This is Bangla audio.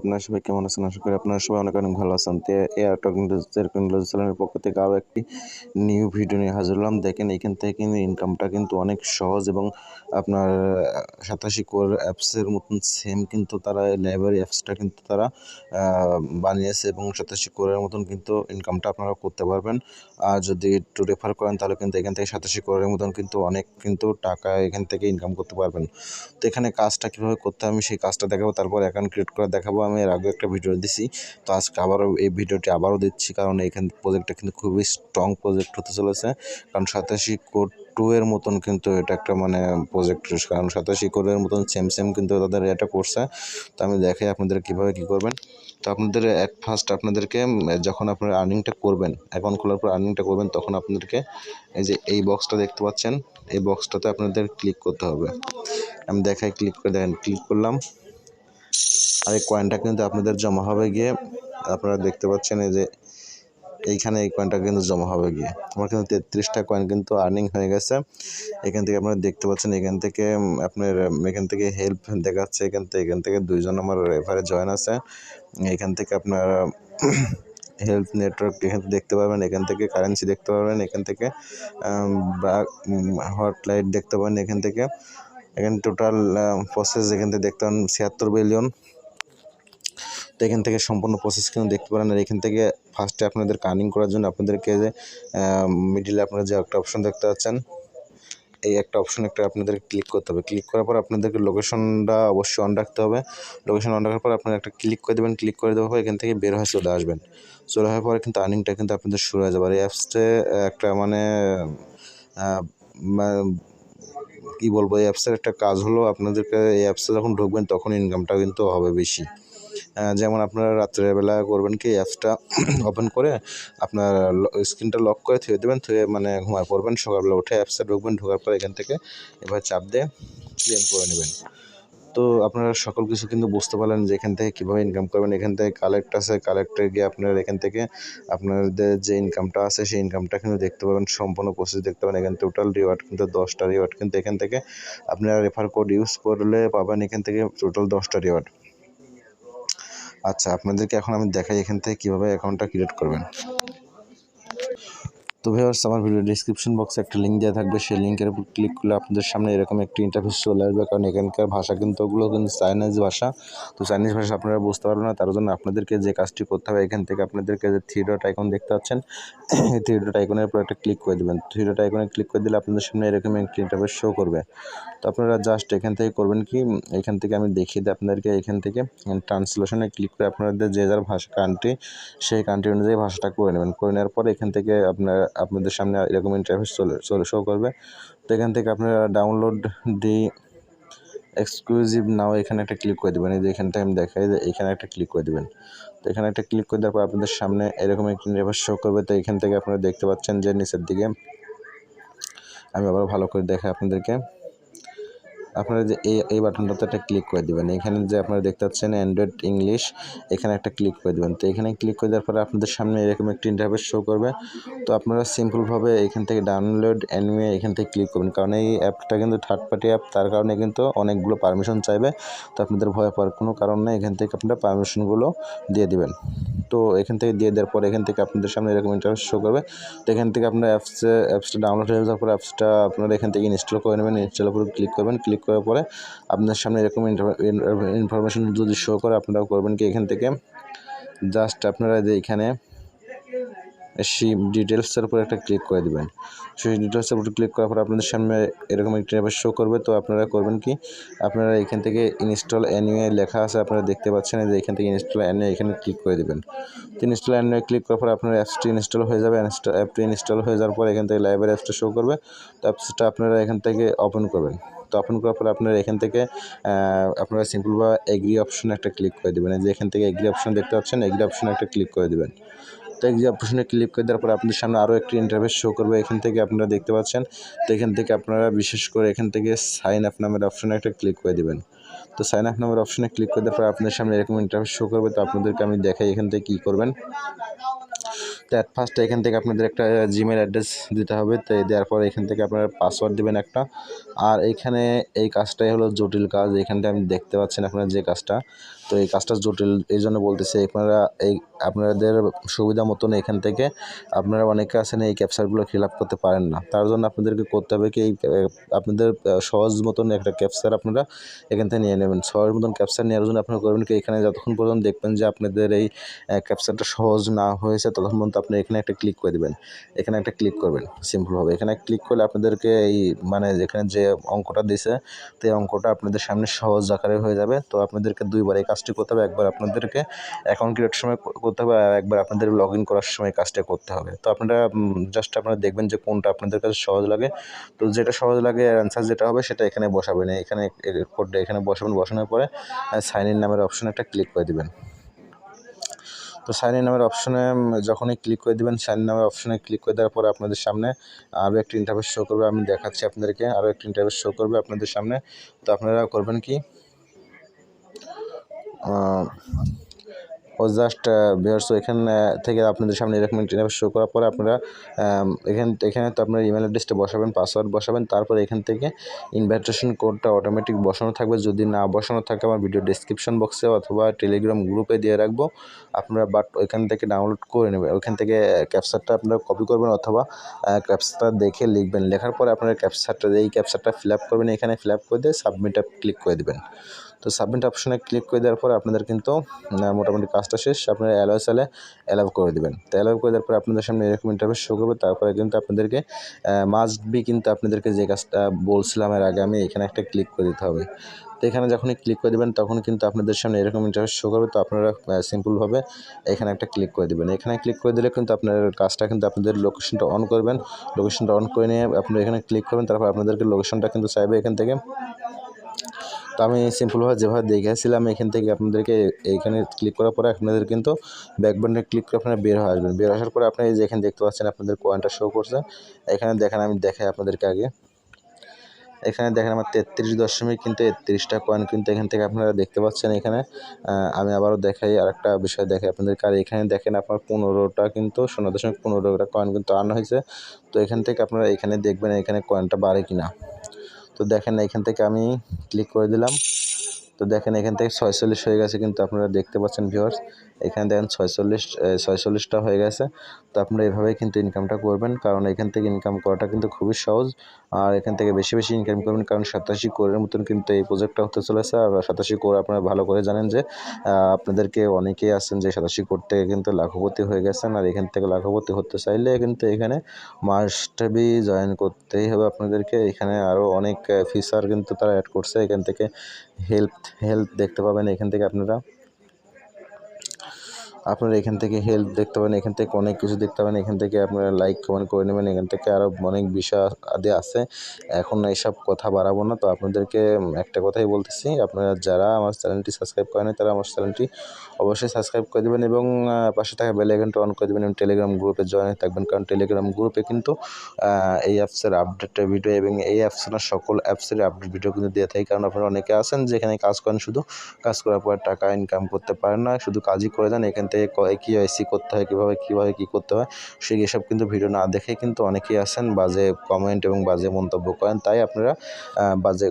আপনারা সবাই কেমন আছেন? আশা করি আপনারা সবাই অনেক অনেক ভালো আছেন। এয়ার টেকনোলজি চ্যানেলের পক্ষ থেকে আরও একটি নিউ ভিডিও নিয়ে হাজির হলাম। দেখেন, এখান থেকে কিন্তু ইনকামটা কিন্তু অনেক সহজ এবং আপনার সাতাশি কোর অ্যাপসের মতন সেম কিন্তু তারা লাইব্রেরি অ্যাপসটা কিন্তু তারা বানিয়েছে এবং সাতাশি কোরের মতন কিন্তু ইনকামটা আপনারা করতে পারবেন। আর যদি একটু রেফার করেন, তাহলে কিন্তু এখান থেকে সাতাশি কোরের মতন কিন্তু অনেক কিন্তু টাকা এখান থেকে ইনকাম করতে পারবেন। তো এখানে কাজটা কীভাবে করতে হয়, আমি সেই কাজটা দেখাবো, তারপর অ্যাকাউন্ট ক্রিয়েট করে দেখাবো। আমি এর আগে একটা ভিডিও দিছি। তো আজকে আবারও এই ভিডিওটি আবারও দিচ্ছি কারণ এখান প্রজেক্টটা কিন্তু খুবই স্ট্রং প্রজেক্ট হতে চলেছে। কারণ সাতাশি কোড টু এর মতন কিন্তু এটা একটা মানে প্রজেক্ট কারণ সাতাশি কোডের মতন সেম সেম কিন্তু তাদের এটা করছে। তো আমি দেখাই আপনাদের কীভাবে কী করবেন। তো আপনাদের অ্যাট ফার্স্ট আপনাদেরকে যখন আপনারা আর্নিংটা করবেন অ্যাকাউন্ট খোলার পর আর্নিংটা করবেন, তখন আপনাদেরকে এই যে এই বক্সটা দেখতে পাচ্ছেন, এই বক্সটাতে আপনাদের ক্লিক করতে হবে। আমি দেখাই ক্লিক করে দেখেন ক্লিক করলাম। আর এই কয়েনটা কিন্তু আপনাদের জমা হবে গিয়ে, আপনারা দেখতে পাচ্ছেন এই যে এইখানে এই কয়েনটা কিন্তু জমা হবে গিয়ে। আমার কিন্তু তেত্রিশটা কয়েন কিন্তু আর্নিং হয়ে গেছে। এখান থেকে আপনারা দেখতে পাচ্ছেন এখান থেকে আপনার এখান থেকে হেল্প দেখাচ্ছে, এখান থেকে এখান থেকে দুইজন আমার রেফারে জয়েন আছে। এখান থেকে আপনার হেল্প নেটওয়ার্ক এখান দেখতে পাবেন, এখান থেকে কারেন্সি দেখতে পাবেন, এখান থেকে হটলাইট দেখতে পাবেন, এখান থেকে। এখানে টোটাল প্রসেস এখান থেকে দেখতে পাবেন ছিয়াত্তর বিলিয়ন তো এখান থেকে সম্পূর্ণ প্রসেস কিন্তু দেখতে পারেন। আর এখান থেকে ফার্স্টে আপনাদের কার্নিং করার জন্য আপনাদেরকে যে মিডিলে আপনারা যে একটা অপশন দেখতে পাচ্ছেন, এই একটা অপশন একটা আপনাদের ক্লিক করতে হবে। ক্লিক করার পর আপনাদেরকে লোকেশনটা অবশ্যই অন রাখতে হবে। লোকেশন অন রাখার পর আপনারা একটা ক্লিক করে দেবেন। ক্লিক করে দেওয়ার পর এখান থেকে বের হয়ে চলে আসবেন। চলে হওয়ার পরে কিন্তু আর্নিংটা কিন্তু আপনাদের শুরু হয়ে যাবে। আর এই অ্যাপসটা একটা মানে কী বলব, এই অ্যাপসের একটা কাজ হলো আপনাদেরকে এই অ্যাপসে যখন ঢুকবেন তখন ইনকামটা কিন্তু হবে বেশি। যেমন আপনারা রাত্রেবেলা করবেন কি অ্যাপসটা ওপেন করে আপনার স্ক্রিনটা লক করে থুয়ে দেবেন, থুয়ে মানে ঘুমায় পড়বেন, সকালবেলা উঠে অ্যাপসে ঢুকবেন, ঢোকার পর এখান থেকে এবার চাপ দিয়ে ক্লেম করে নেবেন। তো আপনারা সকল কিছু কিন্তু বুঝতে পারলেন যে এখান থেকে কীভাবে ইনকাম করবেন। এখান থেকে কালেক্ট আছে কালেক্টে গিয়ে আপনারা এখান থেকে আপনাদের যে ইনকামটা আছে, সেই ইনকামটা কিন্তু দেখতে পাবেন। সম্পূর্ণ প্রসেস দেখতে পাবেন। এখানে টোটাল রিওয়ার্ড কিন্তু দশটা রিওয়ার্ড কিন্তু এখান থেকে আপনারা রেফার কোড ইউজ করলে পাবেন এখান থেকে টোটাল দশটা রিওয়ার্ড আচ্ছা আপনাদেরকে এখন আমি দেখাই এখান থেকে কীভাবে অ্যাকাউন্টটা ক্রিয়েট করবেন। তো ভিউয়ার্স, আমার ভিডিও ডিসক্রিপশন বক্সে একটা লিঙ্ক দেওয়া থাকবে। সেই লিঙ্কের উপর ক্লিক করলে আপনাদের সামনে এরকম একটি ইন্টারফেস চলে আসবে। কারণ এখানকার ভাষা কিন্তু ওগুলো কিন্তু চাইনিজ ভাষা। তো চাইনিজ ভাষা আপনারা বুঝতে পারবেন না, তার জন্য আপনাদেরকে যে কাজটি করতে হবে, এখান থেকে আপনাদেরকে যে থ্রি ডট আইকন দেখতে পাচ্ছেন, এই থ্রি ডট আইকনের উপর একটা ক্লিক করে দেবেন। থ্রি ডট আইকনে ক্লিক করে দিলে আপনাদের সামনে এরকম একটি ইন্টারফেস শো করবে। তো আপনারা জাস্ট এখান থেকে করবেন কি, এখান থেকে আমি দেখিয়ে দিই আপনাদেরকে, এখান থেকে ট্রান্সলেশনে ক্লিক করে আপনাদের যে যার ভাষা কান্ট্রি সেই কান্ট্রি অনুযায়ী ভাষাটা করে নেবেন। করে নেওয়ার পর এখান থেকে আপনার আপনাদের সামনে এরকম ইন্টারফেস চলে চলে শো করবে। তো এখান থেকে আপনারা ডাউনলোড দি এক্সক্লুসিভ নাও এখানে একটা ক্লিক করে দেবেন। এই যে এখানটা আমি দেখাই, যে এখানে একটা ক্লিক করে দেবেন। তো এখানে একটা ক্লিক করে দেওয়ার পর আপনাদের সামনে এরকম একটি ইন্টারফেস শো করবে। তো এখান থেকে আপনারা দেখতে পাচ্ছেন যে নিচের দিকে, আমি আবার ভালো করে দেখাই আপনাদেরকে। আপনারা যে এই এই বাটনটাতে একটা ক্লিক করে দেবেন। এখানে যে আপনারা দেখতে পাচ্ছেন অ্যান্ড্রয়েড ইংলিশ এখানে একটা ক্লিক করে দেবেন। তো এখানে ক্লিক করে দেওয়ার পরে আপনাদের সামনে এরকম একটি ইন্টারভেস শো করবে। তো আপনারা সিম্পলভাবে এখান থেকে ডাউনলোড অ্যানিমে এখান থেকে ক্লিক করবেন। কারণ এই অ্যাপটা কিন্তু থার্ড পার্টি অ্যাপ তার কারণে কিন্তু অনেকগুলো পারমিশন চাইবে। তো আপনাদের ভয় পাওয়ার কোনো কারণ নেই। এখান থেকে আপনারা পারমিশনগুলো দিয়ে দিবেন। তো এখান থেকে দিয়ে দেওয়ার পর এখান থেকে আপনাদের সামনে এরকম ইন্টারভেস শো করবে। তো এখান থেকে আপনার অ্যাপস অ্যাপসটা ডাউনলোড হয়ে যাওয়ার পর অ্যাপসটা আপনারা এখান থেকে ইনস্টল করে নেবেন। ইনস্টলের উপর ক্লিক করবেন। ক্লিক করার পরে আপনার সামনে এরকম ইনফরমেশন যদি শো করে আপনারাও করবেন কি এখান থেকে? জাস্ট আপনারা যে এখানে সেই ডিটেলসের উপর একটা ক্লিক করে দেবেন। সেই ডিটেলসের উপর ক্লিক করার পর আপনাদের সামনে এরকম একটি শো করবে। তো আপনারা করবেন কি? আপনারা এখান থেকে ইনস্টল অ্যানুয়ে লেখা আছে, আপনারা দেখতে পাচ্ছেন যে এখান থেকে ইনস্টল অ্যানুয়ে এখানে ক্লিক করে দেবেন। তো ইনস্টল অ্যানুয়ে ক্লিক করার পর আপনার অ্যাপসটি ইনস্টল হয়ে যাবে। অ্যাপটি ইনস্টল হয়ে যাওয়ার পর এখান থেকে লাইব্রেরি অ্যাপসটা শো করবে। তো অ্যাপসটা আপনারা এখান থেকে ওপেন করবেন। তো ওপেন করার পরে আপনারা এখান থেকে আপনারা সিম্পল বা এগ্রি অপশন একটা ক্লিক করে দেবেন। যে এখান থেকে এগ্রি অপশন দেখতে পাচ্ছেন এগ্রি অপশনে একটা ক্লিক করে দেবেন। তো এগ্রি অপশনে ক্লিক করে দেওয়ার পরে আপনাদের সামনে আরও একটি ইন্টারভেস শো করবে। এখান থেকে আপনারা দেখতে পাচ্ছেন, তো এখান থেকে আপনারা বিশেষ করে এখান থেকে সাইন আপ নামের অপশনে একটা ক্লিক করে দেবেন। তো সাইন আপ নামের অপশনে ক্লিক করে দেওয়ার পরে আপনাদের সামনে এরকম ইন্টারভেস শো করবে। তো আপনাদেরকে আমি দেখাই এখান থেকে কী করবেন। তো ফার্স্ট এখান থেকে আপনাদের একটা জিমেল অ্যাড্রেস দিতে হবে। তো দেওয়ার পর এখান থেকে আপনারা পাসওয়ার্ড দেবেন একটা। আর এইখানে এই কাজটাই হলো জটিল কাজ। এখানটা আমি দেখতে পাচ্ছেন আপনারা যে কাজটা। তো এই কাজটা জটিল, এই জন্য বলতেছি, আপনারা এই, আপনাদের সুবিধা মতন এখান থেকে আপনারা অনেকে আছেন এই ক্যাপচারগুলো ফিল আপ করতে পারেন না। তার জন্য আপনাদেরকে করতে হবে কি, এই আপনাদের সহজ মতন একটা ক্যাপচার আপনারা এখান থেকে নিয়ে নেবেন। সহজ মতন ক্যাপচার নেওয়ার জন্য আপনারা করবেন কি, এখানে যতক্ষণ পর্যন্ত দেখবেন যে আপনাদের এই ক্যাপচারটা সহজ না হয়েছে, ততক্ষণ পর্যন্ত আপনি এখানে একটা ক্লিক করে দেবেন। এখানে একটা ক্লিক করবেন সিম্পলভাবে এখানে ক্লিক করলে আপনাদেরকে এই মানে যেখানে যে অঙ্কটা দিছে, তো এই অঙ্কটা আপনাদের সামনে সহজ আকারে হয়ে যাবে। তো আপনাদেরকে দুইবার এই কাজটি করতে হবে। একবার আপনাদেরকে অ্যাকাউন্ট ক্রিয়েট সময় করতে হবে আর একবার আপনাদের লগ ইন করার সময় কাজটা করতে হবে। তো আপনারা জাস্ট আপনারা দেখবেন যে কোনটা আপনাদের কাছে সহজ লাগে। তো যেটা সহজ লাগে অ্যান্সার যেটা হবে সেটা এখানে বসাবেন। এখানে কোডটা এখানে বসাবেন। বসানোর পরে সাইন ইন নামের অপশনে একটা ক্লিক করে দিবেন। তো সাইন ইন নামের অপশনে যখনই ক্লিক করে দেবেন সাইন ইন নামের অপশনে ক্লিক করে দেওয়ার পরে আপনাদের সামনে আরও একটি ইন্টারভিউ শো করবে, আমি দেখাচ্ছি আপনাদেরকে আরও একটি ইন্টারভিউ শো করবে আপনাদের সামনে। তো আপনারা করবেন কি? জাস্ট বিয়ার্স এখান থেকে আপনাদের সামনে এরকম ইন্টারভেস শো করার পরে আপনারা এখান, এখানে তো আপনার ইমেল অ্যাড্রেসটা বসাবেন পাসওয়ার্ড বসাবেন, তারপরে এখান থেকে ইনভাইটেশন কোডটা অটোমেটিক বসানো থাকবে। যদি না বসানো থাকে, আমার ভিডিও ডিসক্রিপশন বক্সে অথবা টেলিগ্রাম গ্রুপে দিয়ে রাখব। আপনারা বাট ওইখান থেকে ডাউনলোড করে নেবেন। ওইখান থেকে ক্যাপচারটা আপনারা কপি করবেন অথবা ক্যাপচারটা দেখে লিখবেন। লেখার পরে আপনারা ক্যাপচারটা এই ক্যাপচারটা ফিল আপ করবেন। এখানে ফিল আপ করে দিয়ে সাবমিট ক্লিক করে দেবেন। তো সাবমিট অপশনে ক্লিক করে দেওয়ার পরে আপনাদের কিন্তু মোটামুটি কাজটা শেষ। আপনারা অ্যালাউ চালে অ্যালাউ করে দেবেন। তো অ্যালাউ করে দেওয়ার পরে আপনাদের সামনে এরকম ইন্টারভিউ শো করবে। তারপরে কিন্তু আপনাদেরকে মাস্ট বি কিন্তু আপনাদেরকে যে কাজটা বলছিলাম এর আগে আমি, এখানে একটা ক্লিক করে দিতে হবে। তো এখানে যখনই ক্লিক করে দেবেন, তখন কিন্তু আপনাদের সামনে এরকম ইন্টারভিউ শো করবে। তো আপনারা সিম্পলভাবে এখানে একটা ক্লিক করে দেবেন। এখানে ক্লিক করে দিলে কিন্তু আপনার কাজটা কিন্তু আপনাদের লোকেশনটা অন করবেন। লোকেশনটা অন করে নিয়ে আপনি এখানে ক্লিক করবেন। তারপর আপনাদেরকে লোকেশনটা কিন্তু চাইবে এখান থেকে। তো আমি সিম্পলভাবে যেভাবে দেখেছিলাম এখান থেকে আপনাদেরকে এইখানে ক্লিক করার পরে আপনাদের কিন্তু ব্যাক বাটনে ক্লিক করে আপনারা বের হয়ে আসবেন। বের আসার পরে আপনি এই যে এখানে দেখতে পাচ্ছেন আপনাদের কয়েনটা শো করছে। এখানে দেখেন আমি দেখাই আপনাদেরকে আগে। এখানে দেখেন আমার তেত্রিশ দশমিক কিন্তু একত্রিশটা কয়েন কিন্তু এখান থেকে আপনারা দেখতে পাচ্ছেন এখানে। আমি আবারও দেখাই আরেকটা বিষয় দেখাই আপনাদেরকে। আর এখানে দেখেন আপনার পনেরোটা কিন্তু, শূন্য দশমিক পনেরোটা কয়েন কিন্তু আনা হয়েছে। তো এখান থেকে আপনারা এখানে দেখবেন এখানে কয়েনটা বাড়ে কিনা। তো দেখেন এখান থেকে আমি ক্লিক করে দিলাম। তো দেখেন এখান থেকে ছয়চল্লিশ হয়ে গেছে কিন্তু আপনারা দেখতে পাচ্ছেন ভিউয়ার্স এখানে দেখেন ছয়চল্লিশ ছয়চল্লিশটা হয়ে গেছে। তো আপনারা এভাবেই কিন্তু ইনকামটা করবেন, কারণ এখান থেকে ইনকাম করাটা কিন্তু খুবই সহজ। আর এখান থেকে বেশি বেশি ইনকাম করবেন, কারণ সাতাশি কোরের মতন কিন্তু এই প্রজেক্টটা হতে চলেছে। আর সাতাশি কোর আপনারা ভালো করে জানেন যে আপনাদেরকে অনেকেই আছেন যে সাতাশি কোর থেকে কিন্তু লাখপতি হয়ে গেছেন। আর এখান থেকে লাখপতি হতে চাইলে কিন্তু এখানে মাস্ট বি জয়েন করতেই হবে আপনাদেরকে। এখানে আরও অনেক ফিচার কিন্তু তারা অ্যাড করছে। এখান থেকে হেল্প হেল্প দেখতে পাবেন। এখান থেকে আপনারা আপনারা এখান থেকে হেল্প দেখতে পাবেন এখান থেকে অনেক কিছু দেখতে পাবেন এখান থেকে আপনারা লাইক কমেন্ট করে নেবেন, এখান থেকে আরও অনেক বিষয় আদি আছে। এখন এইসব কথা বাড়াবো না, তো আপনাদেরকে একটা কথাই বলতেছি, আপনারা যারা আমার চ্যানেলটি সাবস্ক্রাইব করেন তারা আমার চ্যানেলটি অবশ্যই সাবস্ক্রাইব করে দেবেন এবং পাশে থাকা বেল আইকনটা অন করে দেবেন এবং টেলিগ্রাম গ্রুপে জয়েন হয়ে থাকবেন। কারণ টেলিগ্রাম গ্রুপে কিন্তু এই অ্যাপসের আপডেটের ভিডিও এবং এই অ্যাপস না সকল অ্যাপসের আপডেট ভিডিও কিন্তু দিয়ে থাকে। কারণ আপনারা অনেকে আছেন যেখানে কাজ করেন শুধু, কাজ করার পর টাকা ইনকাম করতে পারেন না, শুধু কাজই করে দেন এখান থেকে কিআইসি করতে হয়, কীভাবে কীভাবে কী করতে হয়, সেই এসব কিন্তু ভিডিও না দেখে কিন্তু অনেকেই আসেন বাজে কমেন্ট এবং বাজে মন্তব্য করেন। তাই আপনারা বাজে